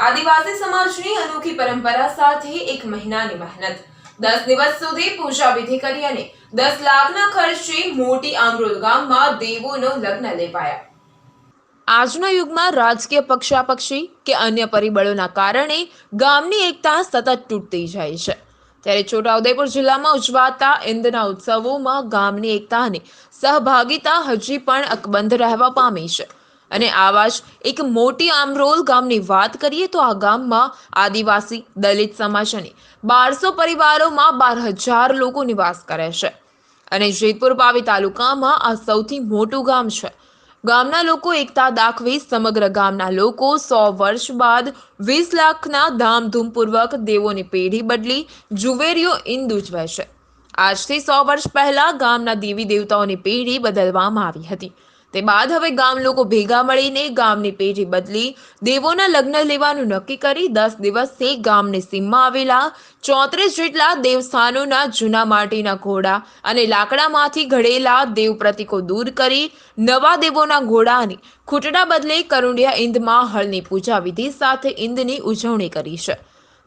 આદિવાસી સમાજની અનોખી પરંપરા સાથે એક મહિનાની મહેનત. દસ દિવસ સુધી પૂજા વિધિ કરી અને દસ લાખના ખર્ચે મોટી આમરોલ ગામમાં દેવોનો લગ્ન લેવાયા. આજના યુગમાં રાજકીય પક્ષાપક્ષી કે અન્ય પરિબળોના કારણે ગામની એકતા સતત તૂટતી જાય છે. ત્યારે છોટાઉદેપુર જિલ્લામાં ઉજવાતા ઇંદના ઉત્સવોમાં ગામની એકતા અને સહભાગિતા હજી પણ અકબંધ રહેવા પામી છે. અને આવા જ એક મોટી આમરોલ ગામની વાત કરીએ તો આ ગામમાં આદિવાસી, દલિત સમાજ અને બારસો પરિવારોમાં બાર હજાર લોકો નિવાસ કરે છે. અને જેતપુર પાવી તાલુકામાં આ સૌથી મોટું ગામ છે. ગામના લોકો એકતા દાખવી સમગ્ર ગામના લોકો સો વર્ષ બાદ વીસ લાખના ધામધૂમપૂર્વક દેવોની પેઢી બદલી જુવેરીઓ ઇંદ જવે છે આજથી સો વર્ષ પહેલા ગામના દેવી દેવતાઓની પેઢી બદલવામાં આવી હતી. તે બાદ હવે ગામ લોકો ભેગા મળીને ગામની પેઢી બદલી દેવોના લગ્ન લેવાનું નક્કી કરી દસ દિવસથી ગામની સીમમાં આવેલા ચોત્રીસ જેટલા દેવસ્થાનોના જૂના માટીના ઘોડા અને લાકડામાંથી ઘડેલા દેવ પ્રતિકો દૂર કરી નવા દેવોના ઘોડાની ખૂટડા બદલે કરુંડિયા ઇંદમાં હળની પૂજા વિધિ સાથે ઇંદની ઉજવણી કરી છે.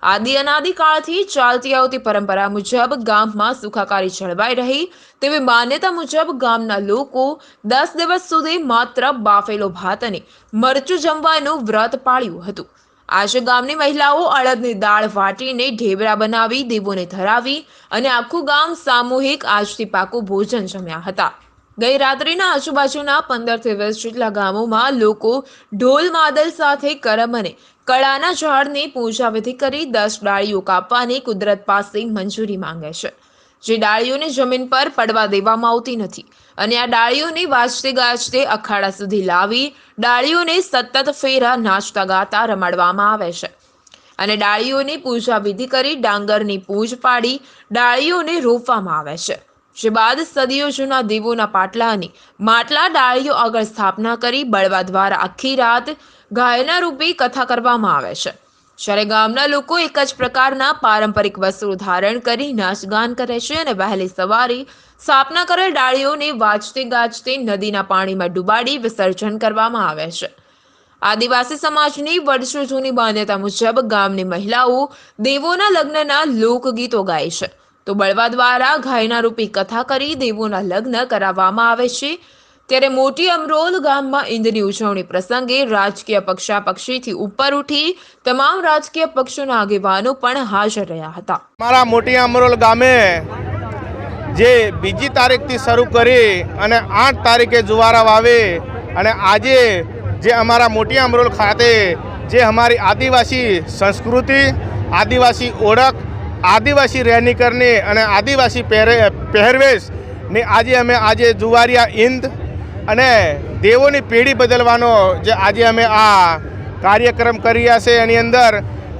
આદિ અનાદિ કાળથી ચાલતી આવતી પરંપરા મુજબ ગામમાં સુખાકારી જળવાઈ રહી. તેવી માન્યતા મુજબ ગામના લોકો દસ દિવસ સુધી માત્ર બાફેલો ભાત અને મરચું જમવાનું વ્રત પાળ્યું હતું. આજે ગામની મહિલાઓ અડદની દાળ વાટીને ઢેબરા બનાવી દેવોને ધરાવી અને આખું ગામ સામૂહિક આજથી પાકું ભોજન જમ્યા હતા. ગઈ રાત્રિના આજુબાજુના પંદરથી વીસ જેટલા ગામોમાં લોકો ઢોલ માદલ સાથે કરમ અને કળાના ઝાડની પૂજા વિધિ કરી દસ ડાળીઓ કાપવાની કુદરત પાસે મંજૂરી માંગે છે. જે ડાળીઓને જમીન પર પડવા દેવામાં આવતી નથી અને આ ડાળીઓને વાજતે ગાજતે અખાડા સુધી લાવી ડાળીઓને સતત ફેરા નાચતા ગાતા રમાડવામાં આવે છે. અને ડાળીઓની પૂજા વિધિ કરી ડાંગરની પૂજ પાડી ડાળીઓને રોપવામાં આવે છે. જે બાદ સદીઓ જૂના દેવોના પાટલાની માટલા ડાળીઓ આગળ સ્થાપના કરી બળવા દ્વારા આખી રાત ગાયના રૂપી કથા કરવામાં આવે છે. જ્યારે ગામના લોકો એક જ પ્રકારના પારંપરિક વસ્ત્રો ધારણ કરી નાચગાન કરે છે અને વહેલી સવારે સ્થાપના કરેલ ડાળીઓને વાજતે ગાજતે નદીના પાણીમાં ડુબાડી વિસર્જન કરવામાં આવે છે. આદિવાસી સમાજની વર્ષો જૂની માન્યતા મુજબ ગામની મહિલાઓ દેવોના લગ્નના લોકગીતો ગાય છે. તો બળવા દ્વારા ગાયના રૂપી કથા કરી દેવોના લગ્ન કરાવવામાં આવે છે. ત્યારે મોટી અમરોલ ગામમાં ઈંદની ઉજવણી પ્રસંગે રાજકીય પક્ષાપક્ષીથી ઉપર ઉઠી તમામ રાજકીય પક્ષોના આગેવાનો પણ હાજર રહ્યા હતા. મારા મોટી અમરોલ ગામે જે બીજી તારીખથી શરૂ કરી અને આઠ તારીખે જુવારા વાવે અને આજે જે અમારા મોટી અમરોલ ખાતે જે અમારી આદિવાસી સંસ્કૃતિ, આદિવાસી ઓળખ, આદિવાસી રહેણીકરણી અને આદિવાસી પહેરે, પહેરવેશની આજે અમે આજે જુવારિયા ઇંદ અને દેવોની પેઢી બદલવાનો જે આજે અમે આ કાર્યક્રમ કરી રહ્યા છે, એની અંદર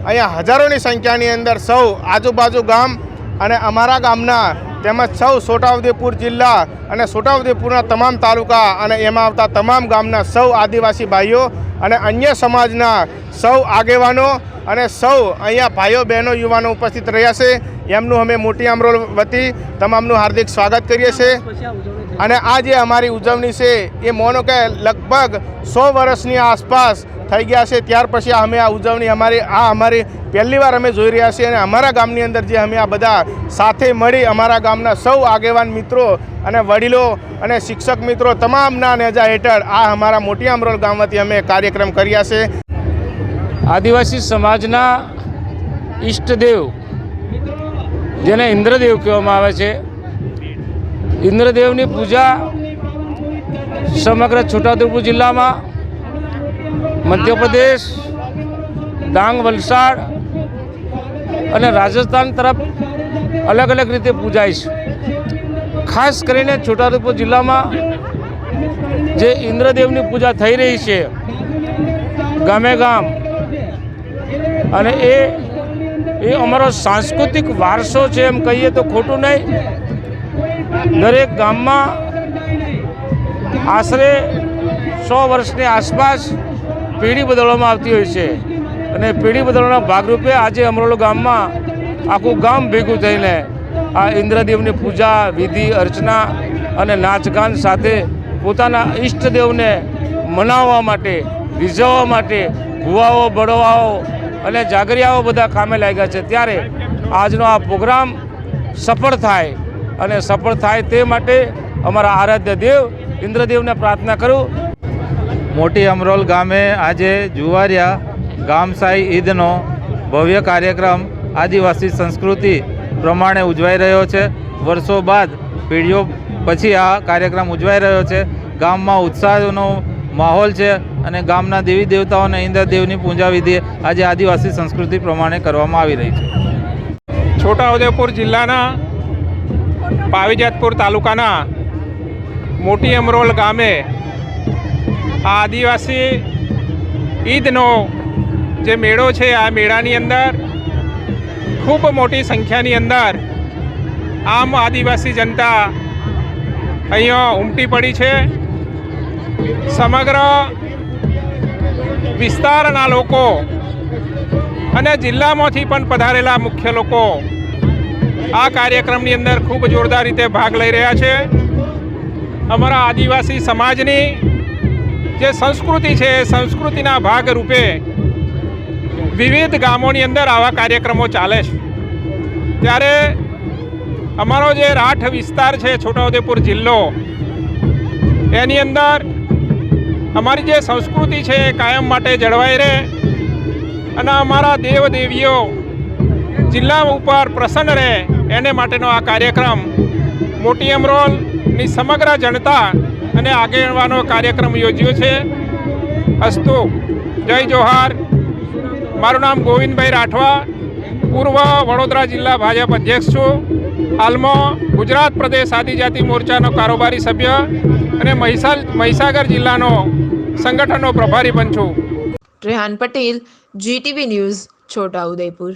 અહીંયા હજારોની સંખ્યાની અંદર સૌ આજુબાજુ ગામ અને અમારા ગામના તેમજ સૌ છોટાઉદેપુર જિલ્લા અને છોટાઉદેપુરના તમામ તાલુકા અને એમાં આવતા તમામ ગામના સૌ આદિવાસી ભાઈઓ અને અન્ય સમાજના સૌ આગેવાનો અને સૌ અહીંયા ભાઈઓ બહેનો યુવાનો ઉપસ્થિત રહ્યા છે. એમનું અમે મોટી આમરોલ વતી તમામનું હાર્દિક સ્વાગત કરીએ છીએ. અને આ જે અમારી ઉજવણી છે, એ મોનો કે લગભગ સો વર્ષની આસપાસ થઈ ગયા છે. ત્યાર પછી અમે આ ઉજવણી અમારી, આ અમારી પહેલી વાર અમે જોઈ રહ્યા છીએ અને અમારા ગામની અંદર જે અમે આ બધા સાથે મળી અમારા ગામના સૌ આગેવાન મિત્રો અને વડીલો અને શિક્ષક મિત્રો તમામના નેજા હેઠળ આ અમારા મોટી આમરોલ ગામ વતી અમે કાર્યક્રમ કર્યા છે. આદિવાસી સમાજના ઈષ્ટદેવ જેને ઇન્દ્રદેવ કહેવામાં આવે છે. ઇન્દ્રદેવની પૂજા સમગ્ર છોટાઉદેપુર જિલ્લામાં મધ્યપ્રદેશ ડાંગ, વલસાડ અને રાજસ્થાન તરફ અલગ અલગ રીતે પૂજાય છે. ખાસ કરીને છોટાઉદેપુર જિલ્લામાં જે ઇન્દ્રદેવની પૂજા થઈ રહી છે ગામે ગામ અને એ એ અમારો સાંસ્કૃતિક વારસો છે એમ કહીએ તો ખોટું નહીં. દરેક ગામમાં આશરે સો વર્ષની આસપાસ પેઢી બદલવામાં આવતી હોય છે. અને પેઢી બદલવાના ભાગરૂપે આજે અમરોલ ગામમાં આખું ગામ ભેગું થઈને આ ઇન્દ્રદેવની પૂજા, વિધિ, અર્ચના અને નાચગાન સાથે પોતાના ઈષ્ટદેવને મનાવવા માટે, રીઝવવા માટે ભુવાઓ બળવાઓ અને જાગરિયાઓ બધા કામે લાગ્યા છે. ત્યારે આજનો આ પ્રોગ્રામ સફળ થાય અને સફળ થાય તે માટે અમારા આરાધ્ય દેવ ઇન્દ્રદેવને પ્રાર્થના કરું. મોટી અમરોલ ગામે આજે જુવારિયા ગામસાઈ ઈદનો ભવ્ય કાર્યક્રમ આદિવાસી સંસ્કૃતિ પ્રમાણે ઉજવાઈ રહ્યો છે. વર્ષો બાદ પેઢીઓ પછી આ કાર્યક્રમ ઉજવાઈ રહ્યો છે. ગામમાં ઉત્સાહનો માહોલ છે. અને ગામના દેવી દેવતાઓ અને ઇન્દ્રદેવની પૂજા વિધિ આજે આદિવાસી સંસ્કૃતિ પ્રમાણે કરવામાં આવી રહી છે. છોટાઉદેપુર જિલ્લાના પાવીજતપુર તાલુકાના મોટી અમરોલ ગામે આ આદિવાસી ઈદનો જે મેળો છે, આ મેળાની અંદર ખૂબ મોટી સંખ્યાની અંદર આમ આદિવાસી જનતા અહીંયા ઉમટી પડી છે. સમગ્ર વિસ્તારના લોકો અને જિલ્લામાંથી પણ પધારેલા મુખ્ય લોકો આ કાર્યક્રમની અંદર ખૂબ જોરદાર રીતે ભાગ લઈ રહ્યા છે. અમારા આદિવાસી સમાજની જે સંસ્કૃતિ છે એ સંસ્કૃતિના ભાગરૂપે વિવિધ ગામોની અંદર આવા કાર્યક્રમો ચાલે છે. ત્યારે અમારો જે રાઠ વિસ્તાર છે, છોટાઉદેપુર જિલ્લો, એની અંદર અમારી જે સંસ્કૃતિ છે એ કાયમ માટે જળવાઈ રહે અને અમારા દેવ દેવીઓ જિલ્લા ઉપર પ્રસન્ન રહે એને માટેનો આ કાર્યક્રમ મોટી અમરોલની સમગ્ર જનતા અને આગેવાનો કાર્યક્રમ યોજ્યો છે. અસ્તુ, જય જોહાર. મારું નામ ગોવિંદભાઈ રાઠવા. પૂર્વ વડોદરા જિલ્લા ભાજપ અધ્યક્ષ છું. હાલમાં ગુજરાત પ્રદેશ આદિજાતિ મોરચાનો કારોબારી સભ્ય અને મહીસાગર જિલ્લાનો સંગઠનનો પ્રભારી પણ છું. Rehan Patel GTV news Chhota Udepur